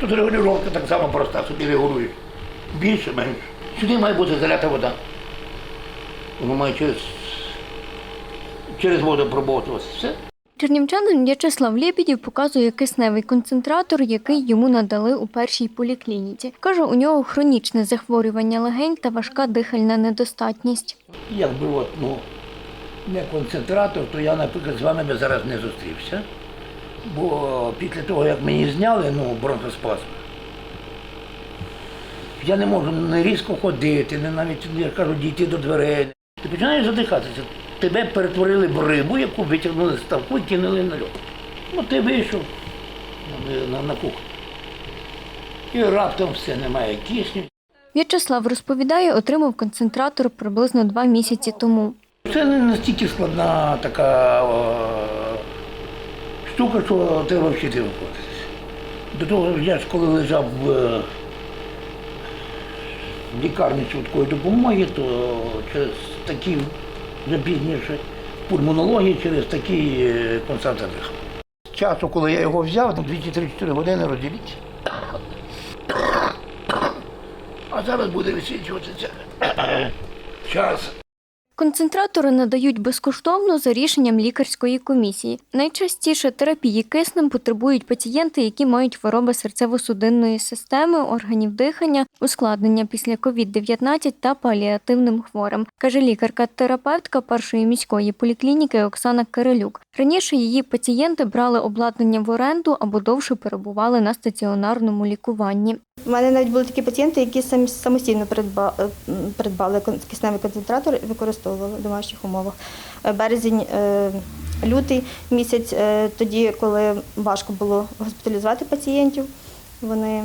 Тут регулювання так само проста, собі регулюєш. Більше, менше. Сюди має бути залята вода. Воно має через, через воду пробовтуватися. Все. Чернівчанин В'ячеслав Лєпідів показує кисневий концентратор, який йому надали у першій поліклініці. Каже, у нього хронічне захворювання легень та важка дихальна недостатність. Якби от, ну, не концентратор, то я, наприклад, з вами зараз не зустрівся. Бо після того, як мені зняли ну, бронхоспазм, я не можу не різко ходити, не навіть, я кажу, дійти до дверей. Ти починаєш задихатися. Тебе перетворили в рибу, яку витягнули з ставку і кинули на льод. Ну ти вийшов на, на, на кухню. І раптом все, немає кисню. В'ячеслав розповідає, отримав концентратор приблизно два місяці тому. Це не настільки складна така о, штука, що треба вчити виходитися. До того я ж коли лежав в, е, лікарні швидкої допомоги, то через такі вже пульмонології через такий е, концентрат дихав. З часу, коли я його взяв, там 2-3-4 години розділіть. А зараз буде висвічуватися час. Концентратори надають безкоштовно за рішенням лікарської комісії. Найчастіше терапії киснем потребують пацієнти, які мають хвороби серцево-судинної системи, органів дихання, ускладнення після COVID-19 та паліативним хворим, каже лікарка-терапевтка першої міської поліклініки Оксана Кирилюк. Раніше її пацієнти брали обладнання в оренду або довше перебували на стаціонарному лікуванні. У мене навіть були такі пацієнти, які самостійно е, придбали кисневий концентратор і використовували в домашніх умовах. Е, Березень, е, лютий місяць, тоді, коли важко було госпіталізувати пацієнтів, вони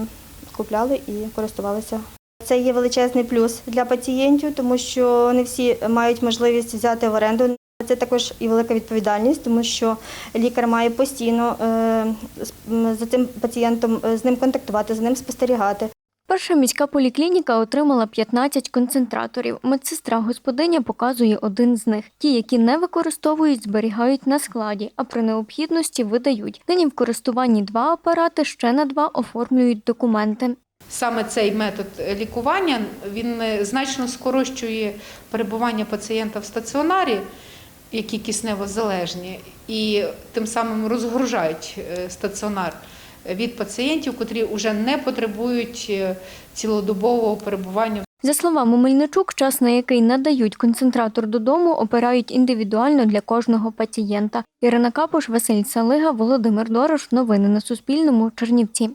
купляли і користувалися. Це є величезний плюс для пацієнтів, тому що не всі мають можливість взяти в оренду. Це також і велика відповідальність, тому що лікар має постійно е, за цим пацієнтом е, з ним контактувати, за ним спостерігати. Перша міська поліклініка отримала 15 концентраторів. Медсестра господиня показує один з них. Ті, які не використовують, зберігають на складі, а при необхідності видають. Нині в користуванні два апарати, ще на два оформлюють документи. Саме цей метод лікування він е, значно скорочує перебування пацієнта в стаціонарі, які киснево залежні, і тим самим розгружають е, стаціонар від пацієнтів, котрі вже не потребують е, цілодобового перебування За словами Мельничук, час, на який надають концентратор додому, обирають індивідуально для кожного пацієнта. Ірина Капуш, Василь Салига, Володимир Дорош. Новини на Суспільному. Чернівці.